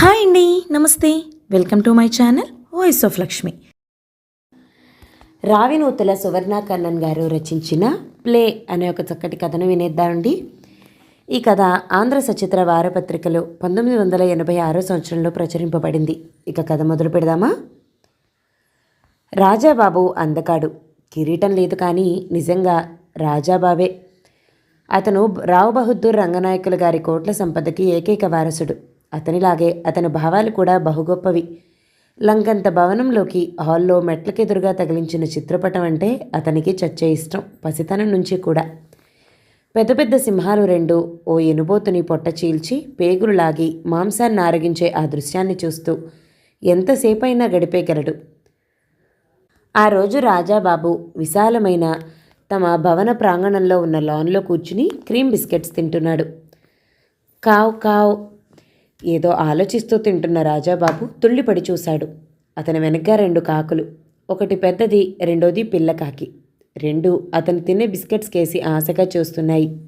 Hi అండి నమస్తే. Welcome to my channel voice of Lakshmi. Ravinuthala Suvarna Kannan గారు రచించిన ప్లే అనే ఒక చక్కటి కథను వినేద్దామండి ఈ కథ ఆంధ్ర సచిత్ర వారపత్రికలో పంతొమ్మిది వందల ఎనభై ఆరో సంవత్సరంలో ప్రచురింపబడింది. ఇక కథ మొదలు పెడదామా? రాజాబాబు అందకాడు. కిరీటం లేదు కానీ నిజంగా రాజాబాబే. అతను రావు బహదూర్ రంగనాయకులు గారి కోట్ల సంపదకి ఏకైక వారసుడు. అతనిలాగే అతని భావాలు కూడా బహుగొప్పవి. లంకంత భవనంలోకి హాల్లో మెట్లకెదురుగా తగిలించిన చిత్రపటం అంటే అతనికి చచ్చే ఇష్టం పసితనం నుంచి కూడా. పెద్ద పెద్ద సింహాలు రెండు ఓ ఎనుబోతుని పొట్ట చీల్చి పేగులు లాగి మాంసాన్ని ఆరగించే ఆ దృశ్యాన్ని చూస్తూ ఎంతసేపైనా గడిపేగలడు ఆ రోజు రాజాబాబు విశాలమైన తమ భవన ప్రాంగణంలో ఉన్న లాన్లో కూర్చుని క్రీమ్ బిస్కెట్స్ తింటున్నాడు. కావ్ కావ్ ఏదో ఆలోచిస్తూ తింటున్న రాజాబాబు తుళ్ళిపడి చూశాడు. అతని వెనక రెండు కాకులు ఒకటి పెద్దది రెండోది పిల్ల కాకి. రెండు అతను తినే బిస్కెట్స్ కేసి ఆశగా చూస్తున్నాయి.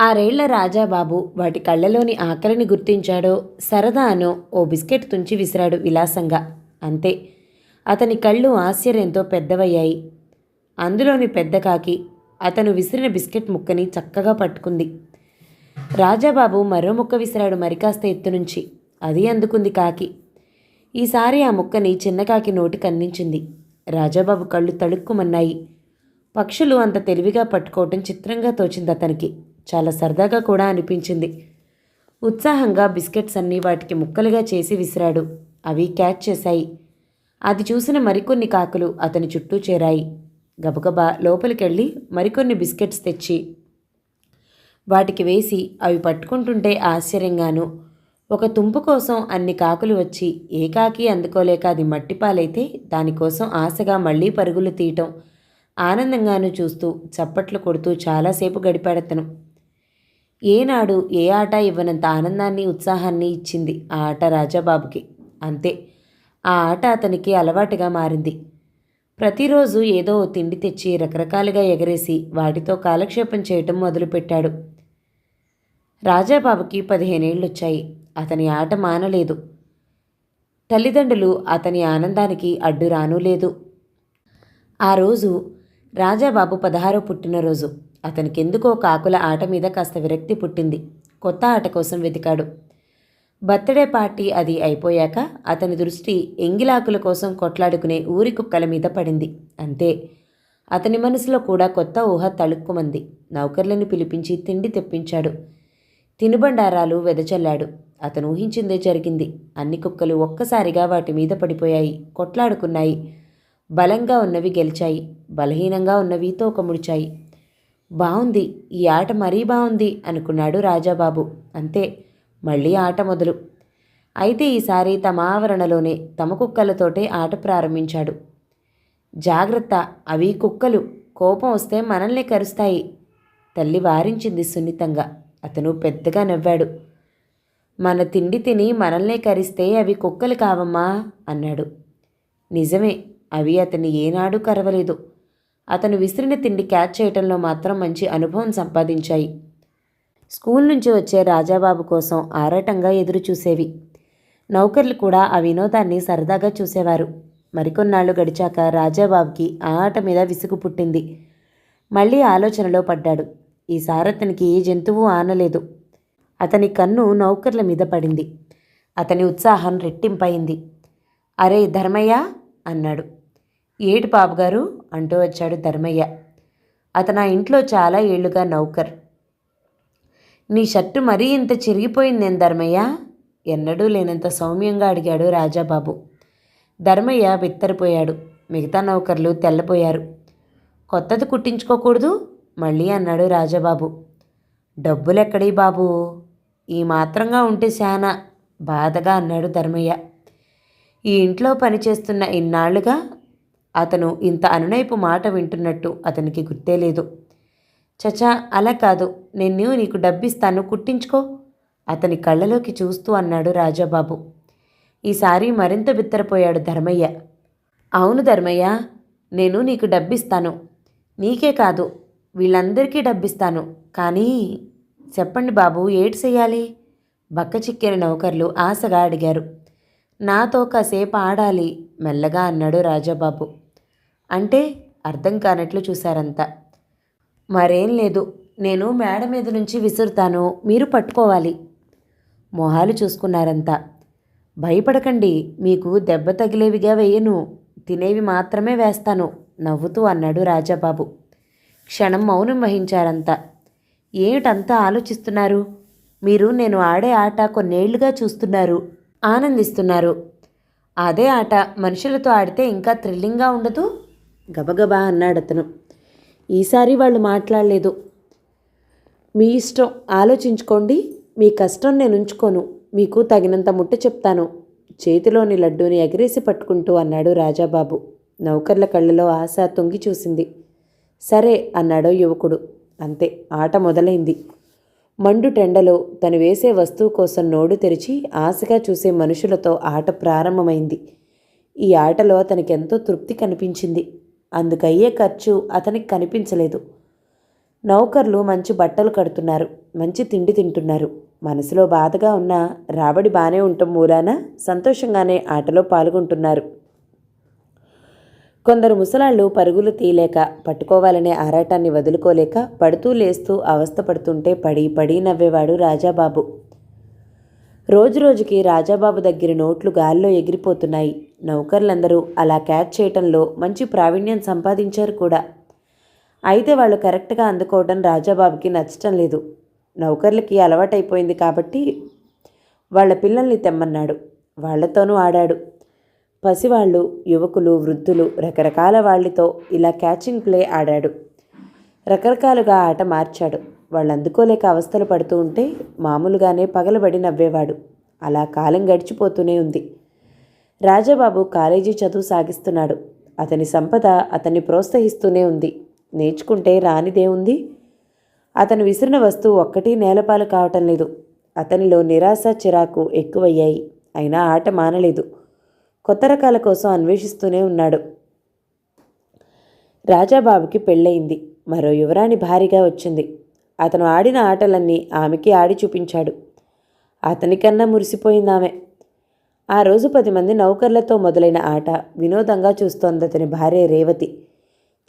ఆరేళ్ళ రాజాబాబు వాటి కళ్ళలోని ఆకలిని గుర్తించాడో సరదానో ఓ బిస్కెట్ తుంచి విసిరాడు విలాసంగా. అంతే అతని కళ్ళు ఆశ్చర్యంతో పెద్దవయ్యాయి. అందులోని పెద్ద కాకి అతను విసిరిన బిస్కెట్ ముక్కని చక్కగా పట్టుకుంది. రాజాబాబు మరో ముక్క విసిరాడు మరికాస్త ఎత్తు నుంచి. అది అందుకుంది కాకి. ఈసారి ఆ ముక్కని చిన్న కాకి నోటికి అందించింది. రాజాబాబు కళ్ళు తళుక్కుమన్నాయి. పక్షులు అంత తెలివిగా పట్టుకోవటం చిత్రంగా తోచింది అతనికి. చాలా సరదాగా కూడా అనిపించింది. ఉత్సాహంగా బిస్కెట్స్ అన్నీ వాటికి ముక్కలుగా చేసి విసిరాడు. అవి క్యాచ్ చేశాయి. అది చూసిన మరికొన్ని కాకులు అతని చుట్టూ చేరాయి. గబగబా లోపలికెళ్ళి మరికొన్ని బిస్కెట్స్ తెచ్చి వాటికి వేసి అవి పట్టుకుంటుంటే ఆశ్చర్యంగాను. ఒక తుంపు కోసం అన్ని కాకులు వచ్చి ఏ కాకి అందుకోలేక అది మట్టిపాలైతే దానికోసం ఆశగా మళ్ళీ పరుగులు తీయటం. ఆనందంగాను చూస్తూ చప్పట్లు కొడుతూ చాలాసేపు గడిపాడతను. ఏనాడు ఏ ఆట ఇవ్వనంత ఆనందాన్ని ఉత్సాహాన్ని ఇచ్చింది ఆ ఆట రాజాబాబుకి? అంతే ఆ ఆట అతనికి అలవాటుగా మారింది. ప్రతిరోజు ఏదో తిండి తెచ్చి రకరకాలుగా ఎగరేసి వాటితో కాలక్షేపం చేయటం మొదలుపెట్టాడు. రాజాబాబుకి పదిహేనేళ్ళు వచ్చాయి అతని ఆట మానలేదు. తల్లిదండ్రులు అతని ఆనందానికి అడ్డు రానూ లేదు. ఆ రోజు రాజాబాబు పదహారో పుట్టినరోజు. అతనికెందుకో కాకుల ఆట మీద కాస్త విరక్తి పుట్టింది. కొత్త ఆట కోసం వెతికాడు. బర్త్డే పార్టీ అది అయిపోయాక అతని దృష్టి ఎంగిలాకుల కోసం కొట్లాడుకునే ఊరి కుక్కల మీద పడింది. అంతే. అతని మనసులో కూడా కొత్త ఊహ తళుక్కుమంది. నౌకర్లను పిలిపించి తిండి తెప్పించాడు. తినుబండారాలు వెదచల్లాడు. అతను ఊహించిందే జరిగింది. అన్ని కుక్కలు ఒక్కసారిగా వాటి మీద పడిపోయాయి. కొట్లాడుకున్నాయి. బలంగా ఉన్నవి గెలిచాయి. బలహీనంగా ఉన్నవి తోకముడిచాయి బావుంది. ఈ ఆట మరీ బావుంది అనుకున్నాడు రాజాబాబు. అంతే. మళ్ళీ ఆట మొదలు. అయితే ఈసారి తమ ఆవరణలోనే తమ కుక్కలతోటే ఆట ప్రారంభించాడు. జాగ్రత్త. అవి కుక్కలు. కోపం వస్తే మనల్ని కరుస్తాయి. తల్లి వారించింది సున్నితంగా. అతను పెద్దగా నవ్వాడు. మన తిండి తిని మనల్నే కరిస్తే అవి కుక్కలు కావమ్మా అన్నాడు. నిజమే అవి అతన్ని ఏనాడు కరవలేదు. అతను విసిరిన తిండి క్యాచ్ చేయటంలో మాత్రం మంచి అనుభవం సంపాదించాయి. స్కూల్ నుంచి వచ్చే రాజాబాబు కోసం ఆరాటంగా ఎదురుచూసేవి. నౌకర్లు కూడా ఆ వినోదాన్ని సరదాగా చూసేవారు. మరికొన్నాళ్ళు గడిచాక రాజాబాబుకి ఆ ఆట మీద విసుగు పుట్టింది. మళ్ళీ ఆలోచనలో పడ్డాడు. ఈసారి అతనికి ఏ జంతువు ఆనలేదు. అతని కన్ను నౌకర్ల మీద పడింది. అతని ఉత్సాహం రెట్టింపయింది. అరే ధర్మయ్య! అన్నాడు. ఏటి బాబుగారు? అంటూ వచ్చాడు ధర్మయ్య. అతను ఆ ఇంట్లో చాలా ఏళ్ళుగా నౌకర్. నీ షర్టు మరీ ఇంత చిరిగిపోయిందేం ధర్మయ్య? ఎన్నడూ లేనంత సౌమ్యంగా అడిగాడు రాజాబాబు. ధర్మయ్య బిత్తరిపోయాడు. మిగతా నౌకర్లు తెల్లబోయారు కొత్తది కుట్టించుకోకూడదు? మళ్ళీ అన్నాడు రాజబాబు. డబ్బులెక్కడి బాబు? ఈ మాత్రంగా ఉంటే శానా బాధగా అన్నాడు ధర్మయ్య. ఈ ఇంట్లో పనిచేస్తున్న ఇన్నాళ్ళుగా అతను ఇంత అనునైపు మాట వింటున్నట్టు అతనికి గుర్తే లేదు. చచా అలా కాదు. నేను నీకు డబ్బిస్తాను. కుట్టించుకో. అతని కళ్ళలోకి చూస్తూ అన్నాడు రాజాబాబు. ఈసారి మరింత బిత్తరపోయాడు ధర్మయ్య. అవును ధర్మయ్య నేను నీకు డబ్బిస్తాను. నీకే కాదు. వీళ్ళందరికీ డబ్బిస్తాను. కానీ చెప్పండి బాబు ఏటి చెయ్యాలి? బక్క చిక్కిన నౌకర్లు ఆశగా అడిగారు. నాతో కాసేపు ఆడాలి మెల్లగా అన్నాడు రాజాబాబు. అంటే అర్థం కానట్లు చూశారంతా. మరేం లేదు నేను మేడ మీద నుంచి విసురుతాను మీరు పట్టుకోవాలి. మొహాలు చూసుకున్నారంతా. భయపడకండి మీకు దెబ్బ తగిలేవిగా వేయను తినేవి మాత్రమే వేస్తాను నవ్వుతూ అన్నాడు రాజాబాబు. క్షణం మౌనం వహించారంతా. ఏమిటంతా ఆలోచిస్తున్నారు? మీరు నేను ఆడే ఆట కొన్నేళ్ళుగా చూస్తున్నారు. ఆనందిస్తున్నారు. అదే ఆట మనుషులతో ఆడితే ఇంకా థ్రిల్లింగ్గా ఉండదు? గబగబా అన్నాడు అతను. ఈసారి వాళ్ళు మాట్లాడలేదు. మీ ఇష్టం ఆలోచించుకోండి. మీ కష్టం నేను ఉంచుకోను. మీకు తగినంత ముట్ట చెప్తాను. చేతిలోని లడ్డూని ఎగరేసి పట్టుకుంటూ అన్నాడు రాజాబాబు. నౌకర్ల కళ్ళలో ఆశ తొంగి చూసింది. సరే అన్నాడో యువకుడు. అంతే ఆట మొదలైంది. మండు టెండలో తను వేసే వస్తువు కోసం నోడు తెరిచి ఆశగా చూసే మనుషులతో ఆట ప్రారంభమైంది. ఈ ఆటలో అతనికి ఎంతో తృప్తి కనిపించింది. అందుకయ్యే ఖర్చు అతనికి కనిపించలేదు. నౌకర్లు మంచి బట్టలు కడుతున్నారు మంచి తిండి తింటున్నారు. మనసులో బాధగా ఉన్న రాబడి బాగానే ఉండటం మూలాన సంతోషంగానే ఆటలో పాల్గొంటున్నారు. కొందరు ముసలాళ్ళు పరుగులు తీయలేక పట్టుకోవాలనే ఆరాటాన్ని వదులుకోలేక పడుతూ లేస్తూ అవస్థపడుతుంటే పడి పడి నవ్వేవాడు రాజాబాబు. రోజురోజుకి రాజాబాబు దగ్గర నోట్లు గాల్లో ఎగిరిపోతున్నాయి. నౌకర్లందరూ అలా క్యాచ్ చేయటంలో మంచి ప్రావీణ్యం సంపాదించారు కూడా. అయితే వాళ్ళు కరెక్ట్గా అందుకోవడం రాజాబాబుకి నచ్చటం లేదు. నౌకర్లకి అలవాటైపోయింది కాబట్టి వాళ్ళ పిల్లల్ని తెమ్మన్నాడు. వాళ్ళతోనూ ఆడాడు. పసివాళ్ళు యువకులు వృద్ధులు రకరకాల వాళ్ళతో ఇలా క్యాచింగ్ ప్లే ఆడాడు. రకరకాలుగా ఆట మార్చాడు. వాళ్ళు అందుకోలేక అవస్థలు పడుతూ ఉంటే మామూలుగానే పగలబడి నవ్వేవాడు. అలా కాలం గడిచిపోతూనే ఉంది. రాజాబాబు కాలేజీ చదువు సాగిస్తున్నాడు. అతని సంపద అతన్ని ప్రోత్సహిస్తూనే ఉంది. నేర్చుకుంటే రానిదే ఉంది. అతను విసిరిన వస్తువు ఒక్కటి నేలపాలు కావటం లేదు. అతనిలో నిరాశ చిరాకు ఎక్కువయ్యాయి. అయినా ఆట మానలేదు. కొత్త రకాల కోసం అన్వేషిస్తూనే ఉన్నాడు. రాజాబాబుకి పెళ్ళయింది. మరో యువరాణి భారీగా వచ్చింది. అతను ఆడిన ఆటలన్నీ ఆమెకి ఆడి చూపించాడు. అతనికన్నా మురిసిపోయింది ఆమె. ఆ రోజు పది మంది నౌకర్లతో మొదలైన ఆట వినోదంగా చూస్తోంది అతని భార్య రేవతి.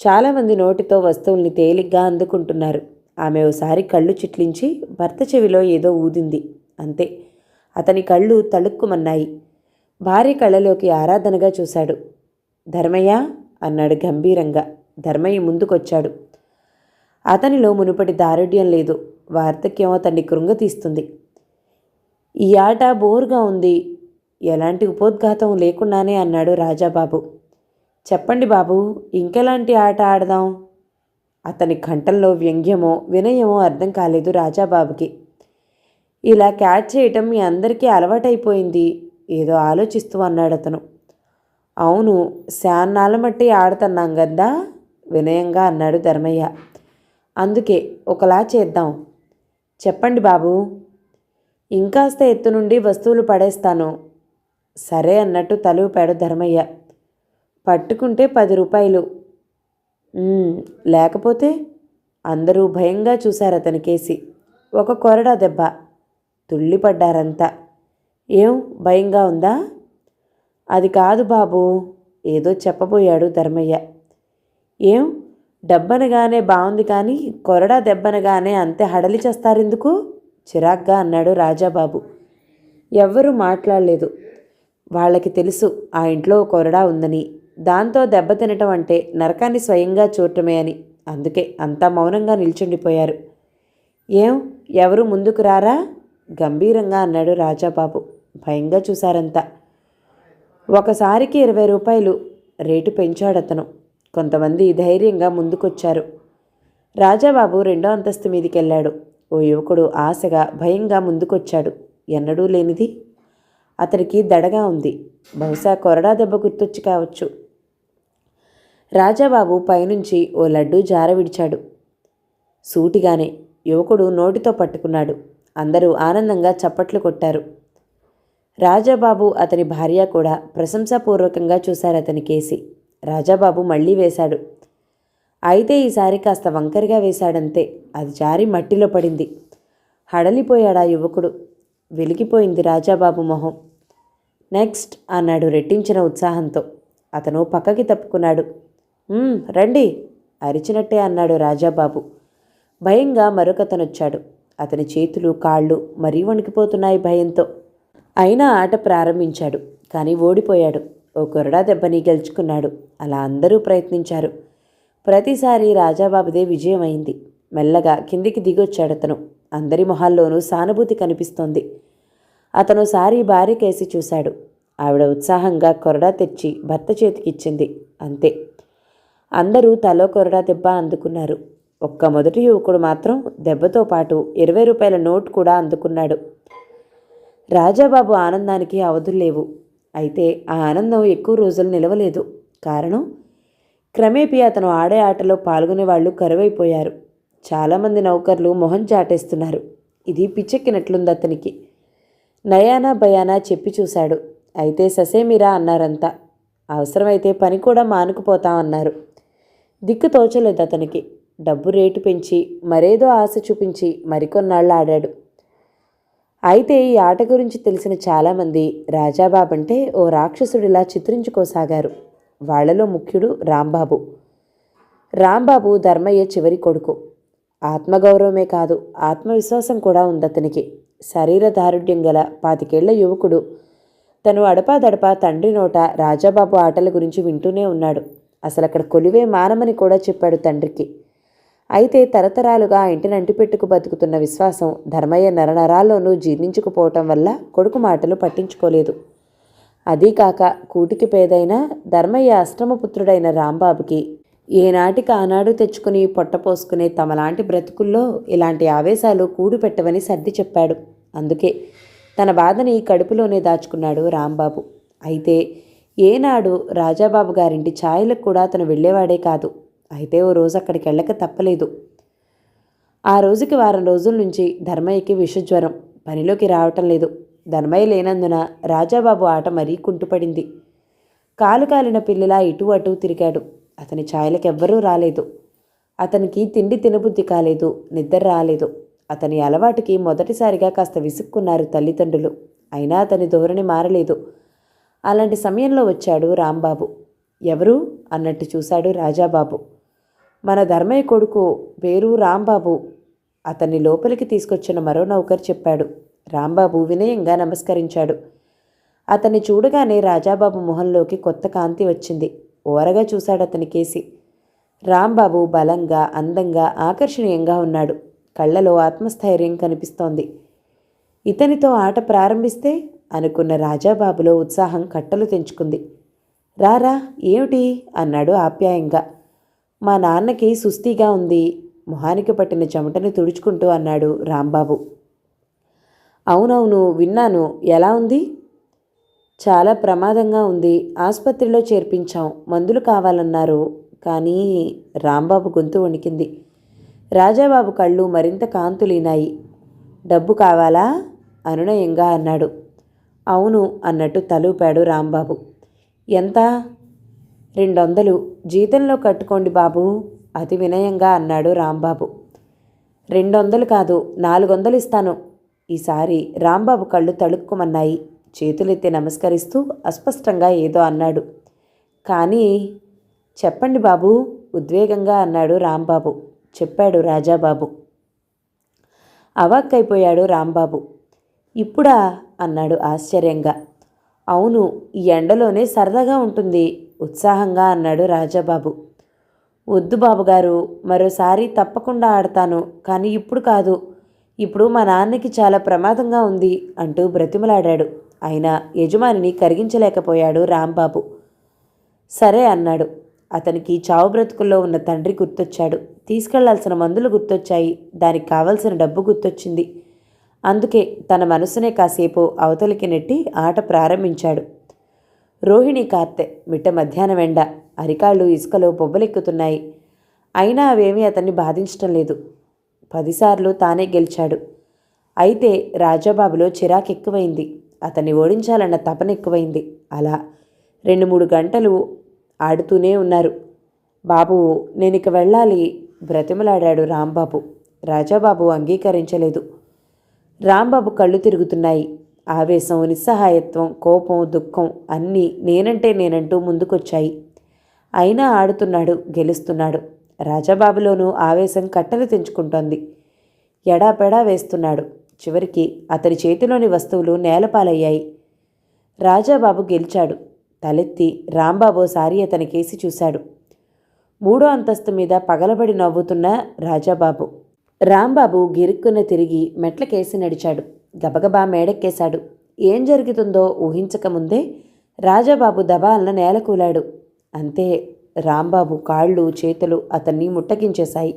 చాలామంది నోటితో వస్తువుల్ని తేలిగ్గా అందుకుంటున్నారు. ఆమె ఓసారి కళ్ళు చిట్లించి భర్త చెవిలో ఏదో ఊదింది. అంతే. అతని కళ్ళు తళుక్కుమన్నాయి. భార్య కళ్ళలోకి ఆరాధనగా చూశాడు. ధర్మయ్య అన్నాడు గంభీరంగా. ధర్మయ్య ముందుకొచ్చాడు. అతనిలో మునుపటి దారుఢ్యం లేదు. వార్ధక్యం అతన్ని కృంగతీస్తుంది ఈ ఆట బోరుగా ఉంది. ఎలాంటి ఉపోద్ఘాతం లేకుండానే అన్నాడు రాజాబాబు. చెప్పండి బాబు ఇంకెలాంటి ఆట ఆడదాం? అతని కంఠంలో వ్యంగ్యమో వినయమో అర్థం కాలేదు రాజాబాబుకి. ఇలా క్యాచ్ చేయటం మీ అందరికీ అలవాటైపోయింది. ఏదో ఆలోచిస్తూ అన్నాడు అతను. అవును శాన్నాళ్ళ మట్టి ఆడుతున్నాం కదా వినయంగా అన్నాడు ధర్మయ్య. అందుకే ఒకలా చేద్దాం. చెప్పండి బాబు. ఇంకాస్త ఎత్తు నుండి వస్తువులు పడేస్తాను. సరే అన్నట్టు తలూపాడు ధర్మయ్య. పట్టుకుంటే పది రూపాయలు. లేకపోతే అందరూ భయంగా చూశారు అతని కేసి. ఒక కొరడా దెబ్బ. తుళ్ళిపడ్డారంతా ఏం? భయంగా ఉందా? అది కాదు బాబు ఏదో చెప్పబోయాడు ధర్మయ్య. ఏం? డబ్బనగానే బాగుంది కానీ కొరడా దెబ్బనగానే అంతే హడలి చేస్తారెందుకు? చిరాగ్గా అన్నాడు రాజాబాబు. ఎవ్వరూ మాట్లాడలేదు. వాళ్ళకి తెలుసు ఆ ఇంట్లో కొరడా ఉందని. దాంతో దెబ్బ తినటం అంటే నరకాన్ని స్వయంగా చూడటమే అని. అందుకే అంతా మౌనంగా నిల్చుండిపోయారు. ఏం? ఎవరు ముందుకు రారా? గంభీరంగా అన్నాడు రాజాబాబు. భయంగా చూశారంతా. ఒకసారికి ఇరవై రూపాయలు రేటు పెంచాడతను. కొంతమంది ధైర్యంగా ముందుకొచ్చారు. రాజాబాబు రెండో అంతస్తు మీదికి వెళ్ళాడు ఓ యువకుడు ఆశగా భయంగా ముందుకొచ్చాడు. ఎన్నడూ లేనిది. అతనికి దడగా ఉంది. బహుశా కొరడా దెబ్బ గుర్తొచ్చి కావచ్చు. రాజాబాబు పైనుంచి ఓ లడ్డూ జార విడిచాడు. సూటిగానే యువకుడు నోటితో పట్టుకున్నాడు. అందరూ ఆనందంగా చప్పట్లు కొట్టారు. రాజాబాబు అతని భార్య కూడా ప్రశంసాపూర్వకంగా చూశారు అతని కేసి. రాజాబాబు మళ్ళీ వేశాడు. అయితే ఈసారి కాస్త వంకరిగా వేశాడంతే. అది జారి మట్టిలో పడింది. హడలిపోయాడా యువకుడు. వెలిగిపోయింది రాజాబాబు మొహం. నెక్స్ట్ అన్నాడు రెట్టించిన ఉత్సాహంతో. అతను పక్కకి తప్పుకున్నాడు. రండి అరిచినట్టే అన్నాడు రాజాబాబు. భయంగా మరొకతనొచ్చాడు. అతని చేతులు కాళ్ళు మరీ వణికిపోతున్నాయి భయంతో. అయినా ఆట ప్రారంభించాడు. కానీ ఓడిపోయాడు. ఓ కొరడా దెబ్బని గెలుచుకున్నాడు. అలా అందరూ ప్రయత్నించారు. ప్రతిసారి రాజాబాబుదే విజయమైంది. మెల్లగా కిందికి దిగొచ్చాడు అతను. అందరి మొహాల్లోనూ సానుభూతి కనిపిస్తోంది. అతను సారి భార్యకేసి చూశాడు. ఆవిడ ఉత్సాహంగా కొరడా తెచ్చి భర్త చేతికిచ్చింది. అంతే. అందరూ తలో కొరడా దెబ్బ అందుకున్నారు. ఒక్క మొదటి యువకుడు మాత్రం దెబ్బతో పాటు ఇరవై రూపాయల నోట్ కూడా అందుకున్నాడు. రాజాబాబు ఆనందానికి అవధులు లేవు. అయితే ఆ ఆనందం ఎక్కువ రోజులు నిలవలేదు. కారణం? క్రమేపీ అతను ఆడే ఆటలో పాల్గొనే వాళ్ళు కరువైపోయారు. చాలామంది నౌకర్లు మొహం చాటేస్తున్నారు. ఇది పిచ్చెక్కినట్లుంది అతనికి. నయానా భయానా చెప్పి చూశాడు. అయితే ససేమిరా అన్నారంతా. అవసరమైతే పని కూడా మానుకుపోతామన్నారు దిక్కు తోచలేదు అతనికి. డబ్బు రేటు పెంచి మరేదో ఆశ చూపించి మరికొన్నాళ్ళు ఆడాడు. అయితే ఈ ఆట గురించి తెలిసిన చాలామంది రాజాబాబు అంటే ఓ రాక్షసుడిలా చిత్రించుకోసాగారు. వాళ్ళలో ముఖ్యుడు రాంబాబు. రాంబాబు ధర్మయ్య చివరి కొడుకు. ఆత్మగౌరవమే కాదు ఆత్మవిశ్వాసం కూడా ఉంది అతనికి శరీర దారుఢ్యం గల పాతికేళ్ళ యువకుడు. తను అడపాదడపా తండ్రి నోట రాజాబాబు ఆటల గురించి వింటూనే ఉన్నాడు. అసలు అక్కడ కొలివే మానమని కూడా చెప్పాడు తండ్రికి. అయితే తరతరాలుగా ఆ ఇంటిని అంటిపెట్టుకు బతుకుతున్న విశ్వాసం ధర్మయ్య నరనరాల్లోనూ జీర్ణించుకుపోవటం వల్ల కొడుకు మాటలు పట్టించుకోలేదు. అదీకాక కూటికి పేదైన ధర్మయ్య అష్టమపుత్రుడైన రాంబాబుకి ఏనాటికి ఆనాడు తెచ్చుకుని పొట్టపోసుకునే తమలాంటి బ్రతుకుల్లో ఇలాంటి ఆవేశాలు కూడు పెట్టవని సర్ది చెప్పాడు. అందుకే తన బాధని కడుపులోనే దాచుకున్నాడు రాంబాబు. అయితే ఏనాడు రాజాబాబు గారింటి ఛాయలకు కూడా అతను వెళ్ళేవాడే కాదు. అయితే ఓ రోజు అక్కడికి వెళ్ళక తప్పలేదు. ఆ రోజుకి వారం రోజుల నుంచి ధర్మయ్యకి విషజ్వరం. పనిలోకి రావటం లేదు. ధర్మయ్య లేనందున రాజాబాబు ఆట మరీ కుంటుపడింది. కాలు కాలిన పిల్లిలా ఇటు అటు తిరిగాడు. అతని ఛాయలకెవ్వరూ రాలేదు. అతనికి తిండి తినబుద్ధి కాలేదు. నిద్ర రాలేదు. అతని అలవాటుకి మొదటిసారిగా కాస్త విసుక్కున్నారు తల్లిదండ్రులు. అయినా అతని ధోరణి మారలేదు. అలాంటి సమయంలో వచ్చాడు రాంబాబు. ఎవరు? అన్నట్టు చూశాడు రాజాబాబు. మన ధర్మయ్య కొడుకు పేరు రాంబాబు అతన్ని లోపలికి తీసుకొచ్చిన మరో నౌకర్ చెప్పాడు. రాంబాబు వినయంగా నమస్కరించాడు. అతన్ని చూడగానే రాజాబాబు మొహంలోకి కొత్త కాంతి వచ్చింది. ఓరగా చూశాడు అతని కేసి. రాంబాబు బలంగా అందంగా ఆకర్షణీయంగా ఉన్నాడు. కళ్ళలో ఆత్మస్థైర్యం కనిపిస్తోంది. ఇతనితో ఆట ప్రారంభిస్తే అనుకున్న రాజాబాబులో ఉత్సాహం కట్టలు తెంచుకుంది. రారా ఏమిటి? అన్నాడు ఆప్యాయంగా. మా నాన్నకి సుస్తీగా ఉంది. మొహానికి పట్టిన చెమటని తుడుచుకుంటూ అన్నాడు రాంబాబు. అవునవును విన్నాను. ఎలా ఉంది? చాలా ప్రమాదంగా ఉంది. ఆసుపత్రిలో చేర్పించాం. మందులు కావాలన్నారు. కానీ రాంబాబు గొంతు వణికింది. రాజాబాబు కళ్ళు మరింత కాంతులీనాయి. డబ్బు కావాలా? అనునయంగా అన్నాడు. అవును అన్నట్టు తలూపాడు రాంబాబు. ఎంత? రెండొందలు. జీతంలో కట్టుకోండి బాబు అతి వినయంగా అన్నాడు రాంబాబు. రెండొందలు కాదు నాలుగొందలు ఇస్తాను. ఈసారి రాంబాబు కళ్ళు తళుక్కుమన్నాయి. చేతులెత్తి నమస్కరిస్తూ అస్పష్టంగా ఏదో అన్నాడు. కానీ చెప్పండి బాబు ఉద్వేగంగా అన్నాడు రాంబాబు. చెప్పాడు రాజాబాబు. అవాక్కైపోయాడు రాంబాబు. ఇప్పుడా? అన్నాడు ఆశ్చర్యంగా. అవును ఈ ఎండలోనే సరదాగా ఉంటుంది. ఉత్సాహంగా అన్నాడు రాజాబాబు. వద్దు బాబుగారు మరోసారి తప్పకుండా ఆడతాను కానీ ఇప్పుడు కాదు. ఇప్పుడు మా నాన్నకి చాలా ప్రమాదంగా ఉంది అంటూ బ్రతిమలాడాడు. అయినా యజమానిని కరిగించలేకపోయాడు రాంబాబు. సరే అన్నాడు. అతనికి చావు బ్రతుకుల్లో ఉన్న తండ్రి గుర్తొచ్చాడు. తీసుకెళ్ళాల్సిన మందులు గుర్తొచ్చాయి. దానికి కావలసిన డబ్బు గుర్తొచ్చింది. అందుకే తన మనసునే కాసేపు అవతలికి నెట్టి ఆట ప్రారంభించాడు. రోహిణి కార్తె మిట్ట మధ్యాహ్నం ఎండ అరికాళ్ళు ఇసుకలో బొబ్బలెక్కుతున్నాయి. అయినా అవేమీ అతన్ని బాధించటం లేదు. పదిసార్లు తానే గెలిచాడు. అయితే రాజాబాబులో చిరాకు ఎక్కువైంది అతన్ని ఓడించాలన్న తపన ఎక్కువైంది అలా రెండు మూడు గంటలు ఆడుతూనే ఉన్నారు. బాబు నేను ఇక వెళ్ళాలి. బ్రతిమలాడాడు రాంబాబు. రాజాబాబు అంగీకరించలేదు. రాంబాబు కళ్ళు తిరుగుతున్నాయి. ఆవేశం నిస్సహాయత్వం కోపం దుఃఖం అన్నీ నేనంటే నేనంటూ ముందుకొచ్చాయి. అయినా ఆడుతున్నాడు గెలుస్తున్నాడు. రాజాబాబులోనూ ఆవేశం కట్టలు తెంచుకుంటోంది. ఎడాపెడా వేస్తున్నాడు. చివరికి అతని చేతిలోని వస్తువులు నేలపాలయ్యాయి. రాజాబాబు గెలిచాడు. తలెత్తి రాంబాబు సారి అతని కేసి చూశాడు. మూడో అంతస్తు మీద పగలబడి నవ్వుతున్న రాజాబాబు. రాంబాబు గిరుక్కున తిరిగి మెట్లకేసి నడిచాడు. గబగబా మేడెక్కేశాడు. ఏం జరుగుతుందో ఊహించకముందే రాజాబాబు దబాలన నేలకూలాడు అంతే రాంబాబు కాళ్ళు చేతులు అతన్ని ముట్టకించేశాయి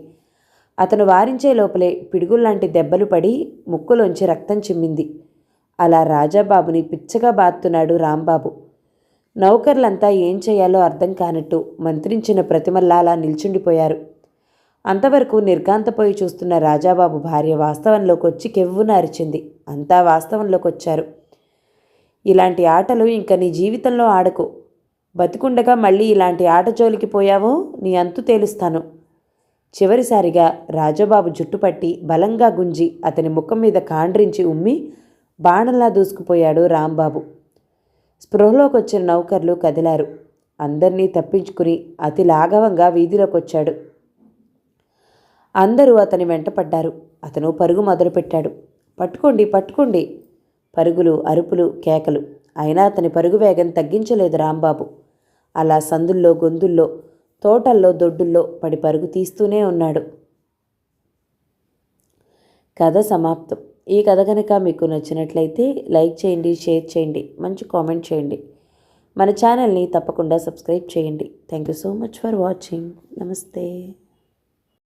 అతను వారించే లోపలే పిడుగుల్లాంటి దెబ్బలు పడి ముక్కులోంచి రక్తం చిమ్మింది. అలా రాజాబాబుని పిచ్చగా బాత్తున్నాడు రాంబాబు. నౌకర్లంతా ఏం చేయాలో అర్థం కానట్టు మంత్రించిన ప్రతిమల్లా అలా నిల్చుండిపోయారు. అంతవరకు నిర్గాంతపోయి చూస్తున్న రాజాబాబు భార్య వాస్తవంలోకి వచ్చి కెవ్వున అరిచింది. అంతా వాస్తవంలోకి వచ్చారు ఇలాంటి ఆటలు ఇంక నీ జీవితంలో ఆడకు. బతికుండగా మళ్ళీ ఇలాంటి ఆట జోలికి పోయావో నీ అంతు తేలుస్తాను. చివరిసారిగా రాజాబాబు జుట్టుపట్టి బలంగా గుంజి అతని ముఖం మీద కాండ్రించి ఉమ్మి బాణంలా దూసుకుపోయాడు రాంబాబు. స్పృహలోకి వచ్చిన నౌకర్లు కదిలారు. అందరినీ తప్పించుకుని అతి లాఘవంగా వీధిలోకి వచ్చాడు అందరూ అతని వెంటపడ్డారు అతను పరుగు మొదలుపెట్టాడు. పట్టుకోండి పట్టుకోండి. పరుగులు అరుపులు కేకలు. అయినా అతని పరుగు వేగం తగ్గించలేదు రాంబాబు. అలా సందుల్లో గొంతుల్లో తోటల్లో దొడ్డుల్లో పడి పరుగు తీస్తూనే ఉన్నాడు. కథ సమాప్తం. ఈ కథ కనుక మీకు నచ్చినట్లయితే లైక్ చేయండి షేర్ చేయండి మంచి కామెంట్ చేయండి. మన ఛానల్ని తప్పకుండా సబ్స్క్రైబ్ చేయండి. Thank you so much for watching. నమస్తే.